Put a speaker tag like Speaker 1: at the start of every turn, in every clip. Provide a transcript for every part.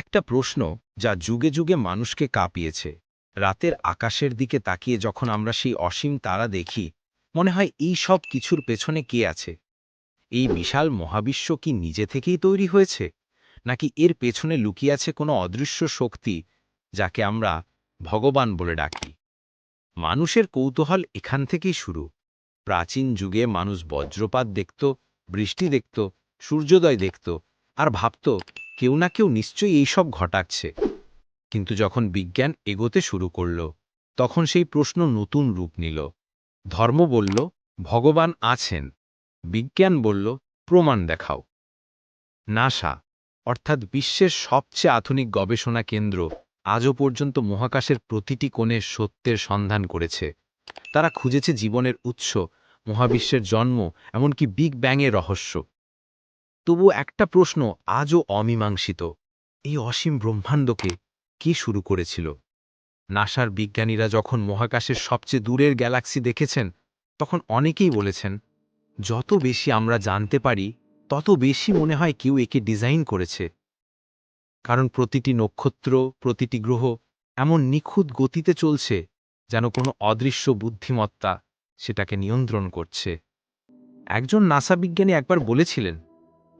Speaker 1: একটা প্রশ্ন যা যুগে যুগে মানুষকে কাঁপিয়েছে। রাতের আকাশের দিকে তাকিয়ে যখন আমরা সেই অসীম তারা দেখি, মনে হয় এই সব কিছুর পেছনে কে আছে? এই বিশাল মহাবিশ্ব কি নিজে থেকেই তৈরি হয়েছে? নাকি এর পেছনে লুকিয়ে আছে কোনো অদৃশ্য শক্তি যাকে আমরা ভগবান বলে ডাকি? মানুষের কৌতূহল এখান থেকেই শুরু। প্রাচীন যুগে মানুষ বজ্রপাত দেখত, বৃষ্টি দেখত, সূর্যোদয় দেখত, আর ভাবত কেউ না কেউ নিশ্চয়ই এইসব ঘটাচ্ছে। কিন্তু যখন বিজ্ঞান এগোতে শুরু করল, তখন সেই প্রশ্ন নতুন রূপ নিল। ধর্ম বলল, ভগবান আছেন। বিজ্ঞান বলল, প্রমাণ দেখাও। নাসা, অর্থাৎ বিশ্বের সবচেয়ে আধুনিক গবেষণা কেন্দ্র, আজও পর্যন্ত মহাকাশের প্রতিটি কোণে সত্যের সন্ধান করেছে। তারা খুঁজেছে জীবনের উৎস, মহাবিশ্বের জন্ম, এমনকি বিগ ব্যাংয়ের রহস্য। তবু একটা প্রশ্ন আজও অমীমাংসিত। এই অসীম ব্রহ্মাণ্ডকে কে শুরু করেছিল? নাসার বিজ্ঞানীরা যখন মহাকাশের সবচেয়ে দূরের গ্যালাক্সি দেখেছেন, তখন অনেকেই বলেছেন, যত বেশি আমরা জানতে পারি, তত বেশি মনে হয় কেউ একে ডিজাইন করেছে। কারণ প্রতিটি নক্ষত্র, প্রতিটি গ্রহ এমন নিখুঁত গতিতে চলছে, যেন কোনো অদৃশ্য বুদ্ধিমত্তা সেটাকে নিয়ন্ত্রণ করছে। একজন নাসা বিজ্ঞানী একবার বলেছিলেন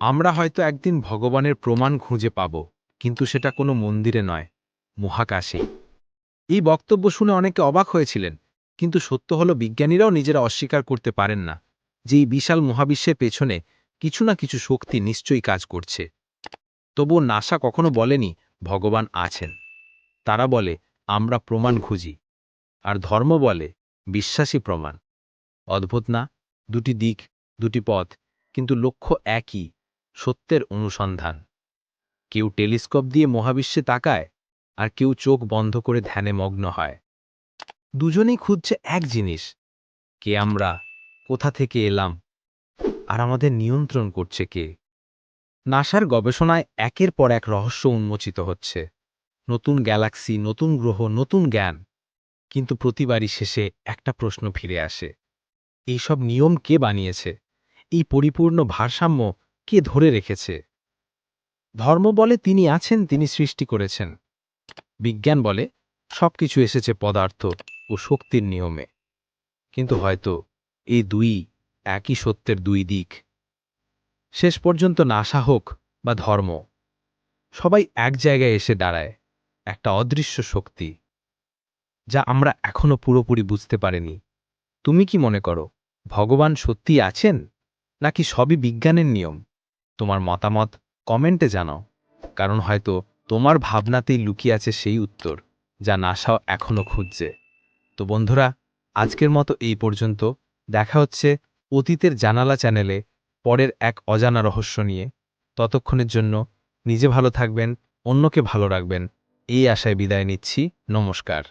Speaker 1: আমরা হয়তো একদিন ভগবানের প্রমাণ খুঁজে পাব, কিন্তু সেটা কোনো মন্দিরে নয় মহাকাশেই এই বক্তব্য শুনে অনেকে অবাক হয়েছিলেন, কিন্তু সত্য হলো বিজ্ঞানীরাও নিজেরা অস্বীকার করতে পারেন না যে এই বিশাল মহাবিশ্বের পেছনে কিছু না কিছু শক্তি নিশ্চয়ই কাজ করছে। তবুও নাসা কখনো বলেনি ভগবান আছেন। তারা বলে, আমরা প্রমাণ খুঁজি। আর ধর্ম বলে বিশ্বাসী প্রমাণ। অদ্ভুত না? দুটি দিক, দুটি পথ, কিন্তু লক্ষ্য একই। সত্যের অনুসন্ধান। কেউ টেলিস্কোপ দিয়ে মহাবিশ্বে তাকায়, আর কেউ চোখ বন্ধ করে ধ্যানে মগ্ন হয়। দুজনেই খুঁজছে এক জিনিস, কে আমরা, কোথা থেকে এলাম, আর আমাদের নিয়ন্ত্রণ করছে কে। নাসার গবেষণায় একের পর এক রহস্য উন্মোচিত হচ্ছে। নতুন গ্যালাক্সি, নতুন গ্রহ, নতুন জ্ঞান। কিন্তু প্রতিবারই শেষে একটা প্রশ্ন ফিরে আসে। এইসব নিয়ম কে বানিয়েছে? এই পরিপূর্ণ ভারসাম্য কে ধরে রেখেছে। ধর্ম বলে তিনি আছেন, তিনি সৃষ্টি করেছেন। বিজ্ঞান বলে সবকিছু এসেছে পদার্থ ও শক্তির নিয়মে। কিন্তু হয়তো এই দুই একই সত্যের দুই দিক। শেষ পর্যন্ত নাসা হোক বা ধর্ম, সবাই এক জায়গায় এসে দাঁড়ায়, একটা অদৃশ্য শক্তি, যা আমরা এখনও পুরোপুরি বুঝতে পারিনি। তুমি কি মনে করো, ভগবান সত্যি আছেন, নাকি সবই বিজ্ঞানের নিয়ম? তোমার মতামত কমেন্টে জানাও, কারণ হয়তো তোমার ভাবনাতেই লুকিয়ে আছে সেই উত্তর যা নাসাও এখনও খুঁজছে। তো বন্ধুরা, আজকের মতো এই পর্যন্ত। দেখা হচ্ছে অতীতের জানালা চ্যানেলে পরের এক অজানা রহস্য নিয়ে। ততক্ষণের জন্য নিজে ভালো থাকবেন, অন্যকে ভালো রাখবেন, এই আশায় বিদায় নিচ্ছি। নমস্কার।